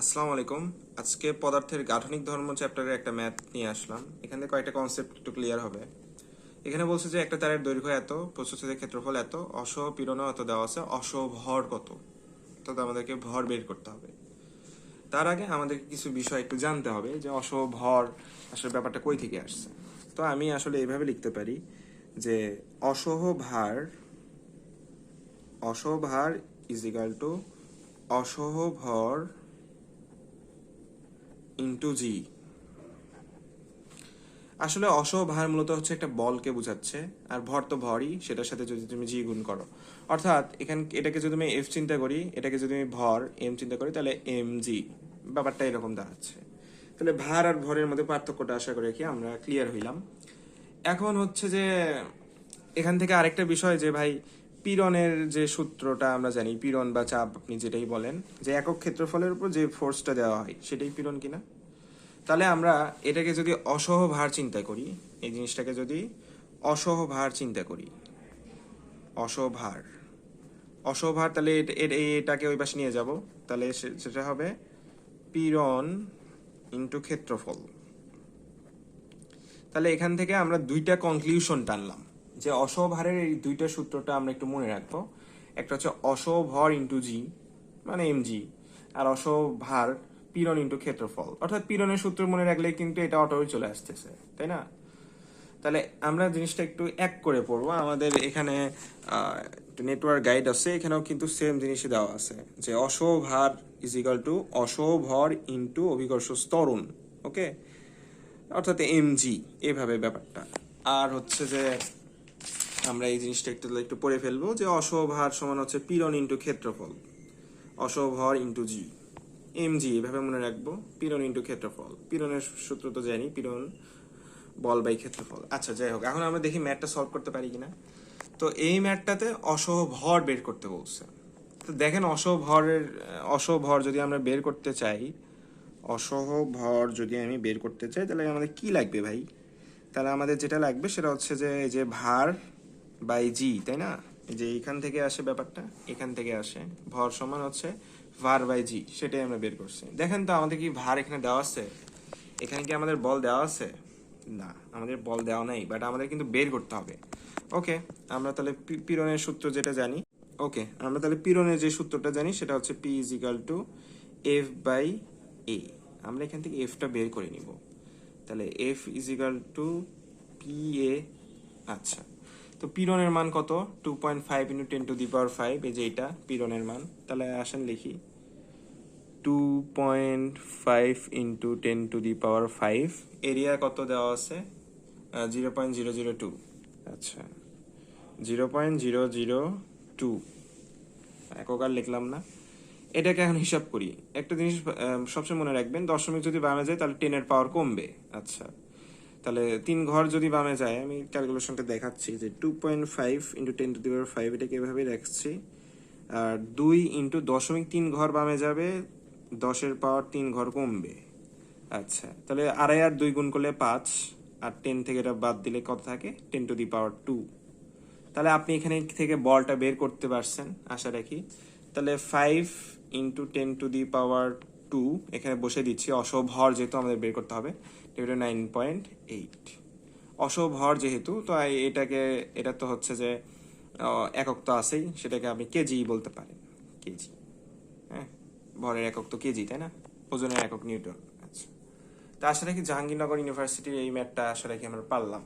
আসসালামু আলাইকুম। আজকে পদার্থের গাঠনিক ধর্ম চ্যাপ্টারের একটা ম্যাথ নিয়ে আসলাম। এখানে কয়েকটা কনসেপ্ট একটু ক্লিয়ার হবে। এখানে বলছে যে একটা তারের দৈর্ঘ্য এত প্রস্তুতের ক্ষেত্রফল এত, অসহ পীড়নও এত দেওয়া আছে, অসহ ভর কত? তো আমাদেরকে ভর বের করতে হবে। তার আগে আমাদেরকে কিছু বিষয় একটু জানতে হবে যে অসহ ভর আসলে ব্যাপারটা কই থেকে আসছে? তো আমি আসলে এইভাবে লিখতে পারি যে অসহ ভার অসহ ভার ইজ ইকাল টু অসহ ভর ইন্টু জি আসলে অসহ ভার মূলত হচ্ছে একটা বলকে বোঝাচ্ছে, আর ভর তো ভরই, সেটার সাথে যদি তুমি জি গুণ করো। অর্থাৎ এখান, এটাকে যদি আমি এফ চিন্তা করি, এটাকে যদি আমি ভর এম চিন্তা করি, তাহলে এম জি ব্যাপারটা এরকম দাঁড়াচ্ছে তাহলে ভার আর ভরের মধ্যে পার্থক্যটা আশা করে কি আমরা ক্লিয়ার হইলাম। এখন হচ্ছে যে, এখান থেকে আরেকটা বিষয় যে ভাই পীড়নের যে সূত্রটা আমরা জানি, পীড়ন বা চাপ আপনি যেটাই বলেন, যে একক ক্ষেত্রফলের উপর যে ফোর্সটা দেওয়া হয়, সেটাই পীড়ন কিনা? তাহলে আমরা এটাকে যদি অসহ ভার চিন্তা করি, এই জিনিসটাকে যদি অসহ ভার চিন্তা করি অসহ ভার অসহ ভার তাহলে এট- এট- এটাকে ওই পাশে নিয়ে যাব, তাহলে সেটা হবে পীড়ন ইন্টু ক্ষেত্রফল। তাহলে এখান থেকে আমরা দুইটা কনক্লিউশন টানলাম। যে অসভারের এই দুইটা সূত্রটা আমরা একটু মনে রাখব। একটা হচ্ছে অসভর ইন্টু জি মানে এম জি আর অসভার পীড়ন ইন্টু ক্ষেত্রফল। অর্থাৎ পীড়নের সূত্র মনে রাখলে কিন্তু এটা অটোই চলে আসতেছে, তাই না? তাহলে আমরা জিনিসটা একটু এক করে পড়ব। আমাদের এখানে নেটওয়ার্ক গাইড আছে, এখানেও কিন্তু সেম জিনিসই দেওয়া আছে, যে অসভার ইজ ইকাল টু অসভর ইন্টু অভিকর্ষ স্তরণ ওকে অর্থাৎ এমজি এভাবে ব্যাপারটা। আর হচ্ছে যে আমরা এই জিনিসটা একটু একটু পড়ে ফেলব যে অসভার সমান হচ্ছে পীড়ন ইন্টু ক্ষেত্রফল। অসভর ইন্টু জি এম জি এভাবে মনে রাখব, পীড়ন ইন্টু ক্ষেত্রফল। পীড়নের সূত্র তো জানি, পীড়ন বল বাই ক্ষেত্রফল। আচ্ছা যাই হোক, এখন আমরা দেখি ম্যাথটা সলভ করতে পারি কিনা। তো এই ম্যাথটাতে অসহ ভর বের করতে বলছে। তো দেখেন অসহ ভরের অসহ ভর যদি আমরা বের করতে চাই অসহ ভর যদি আমি বের করতে চাই, তাহলে আমাদের কি লাগবে ভাই? তাহলে আমাদের যেটা লাগবে সেটা হচ্ছে যে, এই যে ভার বাই জি, তাই না? যে এখান থেকে আসে ব্যাপারটা, এখান থেকে আসে। ভর সমান হচ্ছে ভার বাই জি, সেটাই আমরা বের করছি। দেখেন তো আমাদের কি ভার এখানে দেওয়া আছে? এখানে কি আমাদের বল দেওয়া আছে? না, আমাদের বল দেওয়া নাই বাট আমাদের কিন্তু বের করতে হবে। ওকে, আমরা তাহলে পি- পীড়নের সূত্র যেটা জানি, ওকে, আমরা তাহলে পীড়নের যে সূত্রটা জানি, সেটা হচ্ছে P is equal to F by A আমরা এখান থেকে এফটা বের করে নিব। তাহলে F is equal to P A আচ্ছা। তো পিরনের মান কত? Two point five into ten to the power five এই যে এটা, পিরনের মান। তাহলে আসেন লিখি। Two point five into ten to the power five area কত দেওয়া আছে? Zero point zero zero two আচ্ছা zero point zero zero two একক আর লিখলাম না। এটাকে এখন হিসাব করি। একটা জিনিস সবসময় মনে রাখবেন, দশমিক যদি বামে যায়, তাহলে টেনের পাওয়ার কমবে। আচ্ছা। তাহলে তিন ঘর যদি বামে যায়, আমি ক্যালকুলেশনটা দেখাচ্ছি যে two point five into ten to the power five এটাকে এভাবে রাখছি। আর দুই ইন্টু দশমিক তিন ঘর বামে যাবে, দশের পাওয়ার তিন ঘর কমবে। আচ্ছা তাহলে আড়াই আর দুই গুণ করলে পাঁচ, আর টেন থেকে এটা বাদ দিলে কত থাকে? Ten to the power two তাহলে আপনি এখানে থেকে বলটা বের করতে পারছেন, আশা রাখি। তাহলে five into ten to the power two এখানে বসে দিচ্ছি অসভর যেহেতু আমাদের বের করতে হবে নাইন পয়েন্ট এইট অসভর যেহেতু, তো এটাকে, এটা তো হচ্ছে যে একক তো আছেই, সেটাকে আপনি কেজি বলতে পারেন কেজি হ্যাঁ? ভরের একক তো কেজি তাই না? ওজনের একক নিউটন আচ্ছা। তা আসলে কি জাহাঙ্গীরনগর ইউনিভার্সিটির এই ম্যাথটা আসলে কি আমরা পারলাম।